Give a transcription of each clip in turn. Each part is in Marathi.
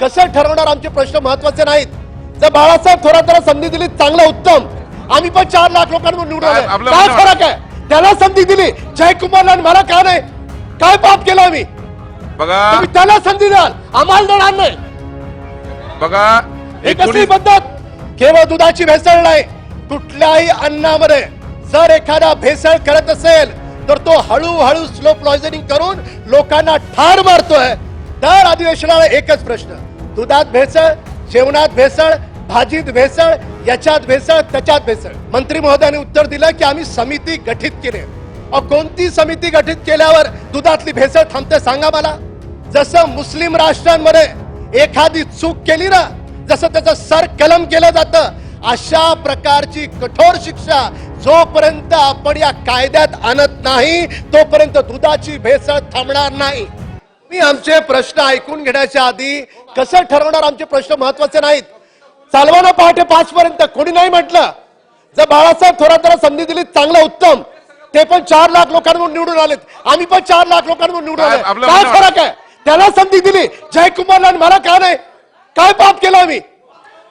कसं ठरवणार आमचे प्रश्न महत्त्वाचे नाहीत? जर बाळासाहेब थोराताला संधी दिली चांगलं उत्तम. आम्ही पण चार लाख लोकांवर निवडून काय फरक आहे? त्याला संधी दिली. जयकुमारला मला का नाही? काय पाप केलं आम्ही? बघा. त्याला संधी द्याल. आम्हाला देणार नाही. बघा एकोणीस पद्धत? केवळ दुधाची भेसळ नाही कुठल्याही अन्नामध्ये जर एखादा भेसळ करत असेल तर तो हळूहळू स्लो पॉइझनिंग करून लोकांना ठार मारतोय. दर अधिवेशनाला एकच प्रश्न. दुधात भेसळ जेवणात भेसळ भाजीत भेसळ याच्यात भेसळ त्याच्यात भेसळ. मंत्री महोदयाने उत्तर दिलं की आम्ही समिती गठीत केली. अहो, कोणती समिती गठीत केल्यावर दुधातली भेसळ थांबते सांगा मला? जसं मुस्लिम राष्ट्रांमध्ये एखादी चूक केली ना जसं त्याचं सर कलम केलं जातं अशा प्रकारची कठोर शिक्षा जोपर्यंत आपण या कायद्यात आणत नाही तोपर्यंत दुधाची भेसळ थांबणार नाही. मी आमचे प्रश्न ऐकून घेण्याच्या आधी कसं ठरवणार आमचे प्रश्न महत्त्वाचे नाहीत. चालवा ना पहाटे पाच पर्यंत कोणी नाही म्हटलं. जर बाळासाहेब थोराताला संधी दिली चांगलं उत्तम. ते पण चार लाख लोकांवर निवडून आलेत. आम्ही पण चार लाख लोकांवर निवडून आले काय फरक आहे? त्याला संधी दिली. जयकुमारला मला का नाही? काय पाप केलं आम्ही?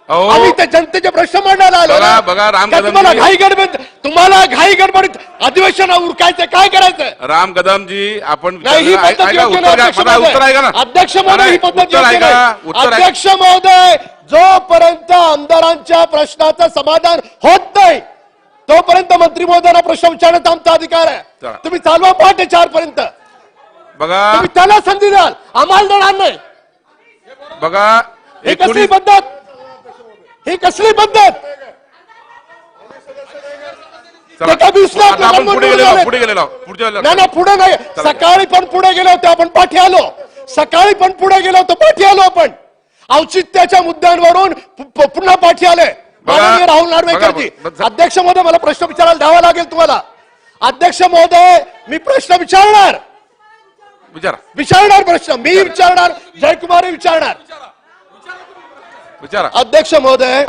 आम्ही त्या जनतेचे प्रश्न मांडायला आलो बघा- राम तुम्हाला घाई गडबड तुम्हाला घाई गडबडीत अधिवेशन उरकायचं काय करायचं? राम कदमजी आपण उत्तर नाही, घ्या. अध्यक्ष महोदय ही पद्धत अध्यक्ष महोदय जोपर्यंत आमदारांच्या प्रश्नाचं समाधान होत नाही तोपर्यंत मंत्री महोदयांना प्रश्न विचारण्याचा आमचा अधिकार आहे. तुम्ही चालवा पहाटे चार पर्यंत बघा. तुम्ही त्याला संधी द्याल. आम्हाला देणार नाही. बघा एकोणीस पद्धत? ही कसली पद्धत? पुढे गेलेलो. नाही पुढे नाही. सकाळी पण पुढे गेलो होतो आपण पाठी आलो. सकाळी पण पुढे गेलो होतो पाठी आलो आपण. औचित्याच्या मुद्द्यांवरून पुन्हा पाठी आले. राहुल नार्वेकरजी. अध्यक्ष महोदय मला प्रश्न विचारायला द्यावा लागेल तुम्हाला. अध्यक्ष महोदय मी प्रश्न विचारणार. विचारा. विचारणार प्रश्न मी विचारणार जयकुमार विचारणार. विचारा. अध्यक्ष महोदय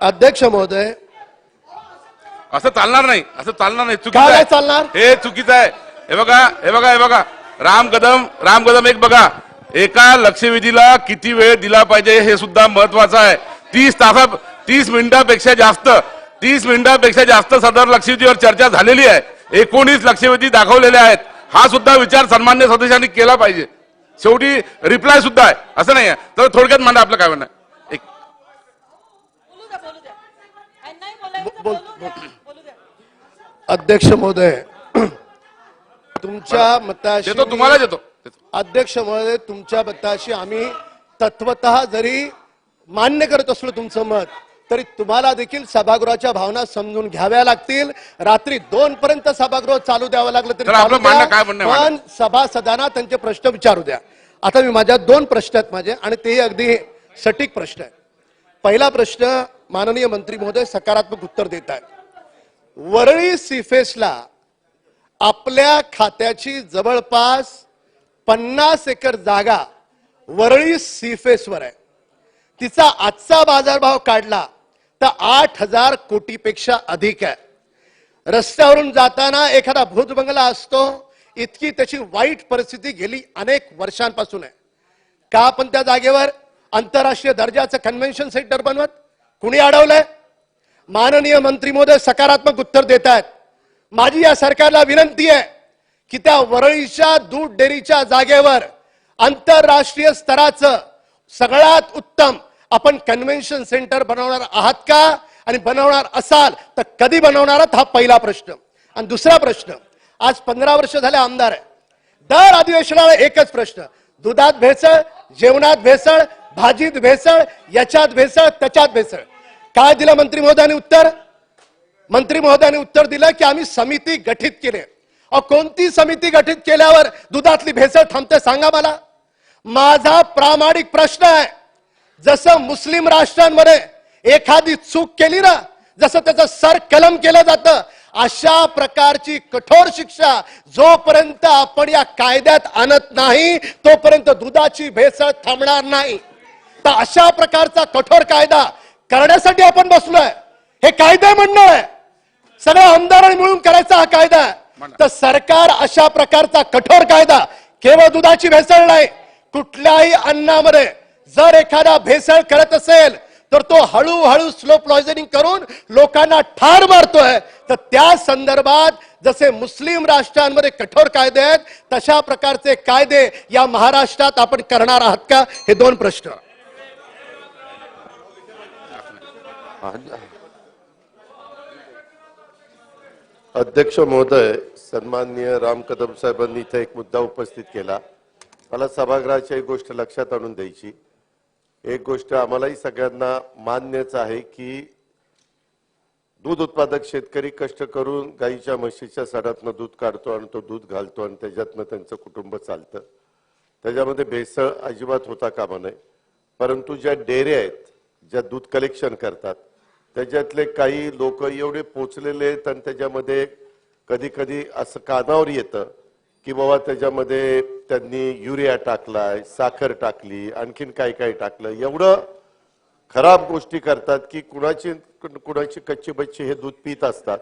अध्यक्ष महोदय. असं चालणार नाही असं चालणार नाही चुकीचं आहे. चालणार? हे चुकीचं आहे. हे बघा हे बघा हे बघा. राम कदम राम कदम एक बघा. एका लक्षवेधीला किती वेळ दिला पाहिजे हे सुद्धा महत्वाचं आहे. तीस तासा तीस मिनिटापेक्षा जास्त तीस मिनिटापेक्षा जास्त सदर लक्षवेधीवर चर्चा झालेली आहे. एकोणीस लक्षवेधी दाखवलेले आहेत. हा सुद्धा विचार सन्मान्य सदस्यांनी केला पाहिजे. शेवटी रिप्लाय सुद्धा आहे. असं नाही आहे. तर थोडक्यात मांडा आपलं काय म्हणणं आहे. एक बोलू द्या बोलू द्या आणि नाही बोलायचं बोल- बोलू द्या बोलू द्या अध्यक्ष महोदय तुमच्या मताशी देतो तुम्हाला देतो. अध्यक्ष महोदय तुमच्या मताशी आम्ही तत्वत जरी मान्य करत असलो तुमचं मत तरी तुम्हाला देखील सभागृहाच्या भावना समजून घ्याव्या लागतील. रात्री दोन पर्यंत सभागृह चालू द्यावं लागलं तरी आहे पण सभासदांना त्यांचे प्रश्न विचारू द्या. आता मी माझ्या दोन प्रश्न आहेत माझे आणि तेही अगदी सटीक प्रश्न आहेत. पहिला प्रश्न माननीय मंत्री महोदय सकारात्मक उत्तर देत आहेत. वरळी सीफेसला आपल्या खात्याची जवळपास पन्नास एकर जागा वरळी सीफेसवर आहे. तिचा आजचा बाजारभाव काढला तर आठ हजार कोटीपेक्षा अधिक आहे. रस्त्यावरून जाताना एखादा भूतबंगला असतो इतकी त्याची वाईट परिस्थिती गेली अनेक वर्षांपासून आहे. का आपण त्या जागेवर आंतरराष्ट्रीय दर्जाचं कन्व्हेन्शन सेंटर बनवत? कुणी अडवलंय? माननीय मंत्री महोदय सकारात्मक उत्तर देत आहेत माझी या सरकारला विनंती आहे की त्या वरळीच्या दूध डेअरीच्या जागेवर आंतरराष्ट्रीय स्तराचं सगळ्यात उत्तम आपण कन्व्हेन्शन सेंटर बनवणार आहात का? आणि बनवणार असाल तर कधी बनवणार आहात? हा पहिला प्रश्न. आणि दुसरा प्रश्न आज पंधरा वर्ष झाले आमदार आहे. दर अधिवेशनाला एकच प्रश्न दुधात भेसळ जेवणात भेसळ भाजीत भेसळ याच्यात भेसळ त्याच्यात भेसळ. काय दिलं मंत्री महोदयाने उत्तर? मंत्री महोदयाने उत्तर दिलं की आम्ही समिती गठीत केली. अहो कोणती समिती गठीत केल्यावर दुधातली भेसळ थांबते सांगा मला. माझा प्रामाणिक प्रश्न आहे. जसं मुस्लिम राष्ट्रांमध्ये एखादी चूक केली ना जसं त्याचं सर कलम केलं जातं अशा प्रकारची कठोर शिक्षा जोपर्यंत आपण या कायद्यात आणत नाही तोपर्यंत दुधाची भेसळ थांबणार नाही. तर अशा प्रकारचा कठोर कायदा करण्यासाठी आपण बसलोय. हे कायदा म्हणणं आहे. सगळ्या आमदारांनी मिळून करायचा हा कायदा आहे. तर सरकार अशा प्रकारचा कठोर कायदा केवळ दुधाची भेसळ नाही कुठल्याही अन्नामध्ये जर एखादा भेसळ करत असेल तर तो हळूहळू स्लो पॉयझनिंग करून लोकांना ठार मारतोय. तर त्या संदर्भात जसे मुस्लिम राष्ट्रांमध्ये कठोर कायदे आहेत तशा प्रकारचे कायदे या महाराष्ट्रात आपण करणार आहात का? हे दोन प्रश्न. अध्यक्ष महोदय सन्माननीय राम कदम साहेबांनी इथे एक मुद्दा उपस्थित केला. मला सभागृहाची एक गोष्ट लक्षात आणून द्यायची. एक गोष्ट आम्हालाही सगळ्यांना मान्यच आहे की दूध उत्पादक शेतकरी कष्ट करून गाईच्या म्हशीच्या सडातनं दूध काढतो आणि तो दूध घालतो आणि त्याच्यातनं त्यांचं कुटुंब चालतं. त्याच्यामध्ये भेसळ अजिबात होता कामा नये. परंतु ज्या डेऱ्या आहेत ज्या दूध कलेक्शन करतात त्याच्यातले काही लोक एवढे पोचलेले आहेत आणि त्याच्यामध्ये कधी कधी असं कानावर येतं की बाबा त्याच्यामध्ये त्यांनी युरिया टाकलाय साखर टाकली आणखीन काय काय टाकलं. एवढं खराब गोष्टी करतात की कुणाची कुणाची कच्ची बच्ची हे दूध पित असतात.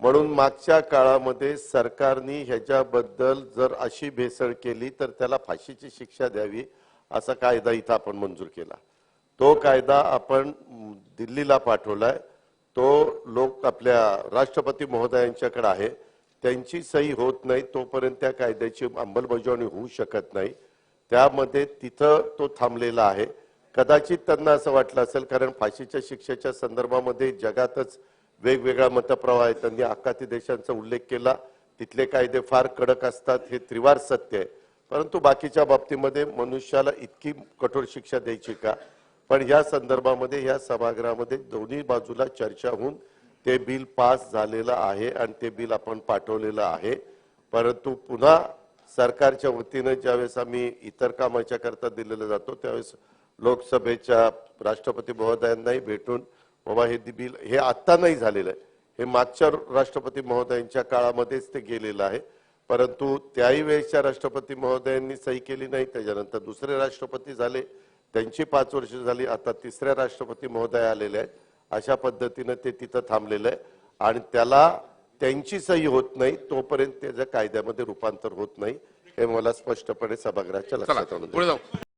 म्हणून मागच्या काळामध्ये सरकारने ह्याच्याबद्दल जर अशी भेसळ केली तर त्याला फाशीची शिक्षा द्यावी असा कायदा इथं आपण मंजूर केला. तो कायदा आपण दिल्लीला पाठवलाय. तो लोक आपल्या राष्ट्रपती महोदयांच्याकडे आहे. त्यांची सही होत नाही तोपर्यंत त्या कायद्याची अंमलबजावणी होऊ शकत नाही. त्यामध्ये तिथं तो थांबलेला आहे. कदाचित त्यांना असं वाटलं असेल कारण फाशीच्या शिक्षेच्या संदर्भामध्ये जगातच वेगवेगळा मतप्रवाह आहे त्यांनी आखाती देशांचा उल्लेख केला. तिथले कायदे फार कडक असतात हे त्रिवार सत्य आहे. परंतु बाकीच्या बाबतीमध्ये मनुष्याला इतकी कठोर शिक्षा द्यायची का? पण या संदर्भामध्ये या सभागृहामध्ये दोन्ही बाजूला चर्चा होऊन ते बिल पास झालेलं आहे आणि ते बिल आपण पाठवलेलं आहे. परंतु पुन्हा सरकारच्या वतीनं ज्यावेळेस आम्ही इतर कामाच्या करता दिलेला जातो त्यावेळेस लोकसभेच्या राष्ट्रपती महोदयांनाही भेटून बाबा हे बिल हे आत्ता नाही झालेलं आहे. हे मागच्या राष्ट्रपती महोदयांच्या काळामध्येच ते गेलेलं आहे. परंतु त्याही वेळेसच्या राष्ट्रपती महोदयांनी सही केली नाही त्याच्यानंतर दुसरे राष्ट्रपती झाले. त्यांची पाच वर्ष झाली आता तिसऱ्या राष्ट्रपती महोदय आलेले आहेत. अशा पद्धतीनं ते तिथं थांबलेलं आहे. आणि त्याला त्यांची सही होत नाही तोपर्यंत त्याच्या कायद्यामध्ये रूपांतर होत नाही हे मला स्पष्टपणे सभागृहाच्या लक्षात आणून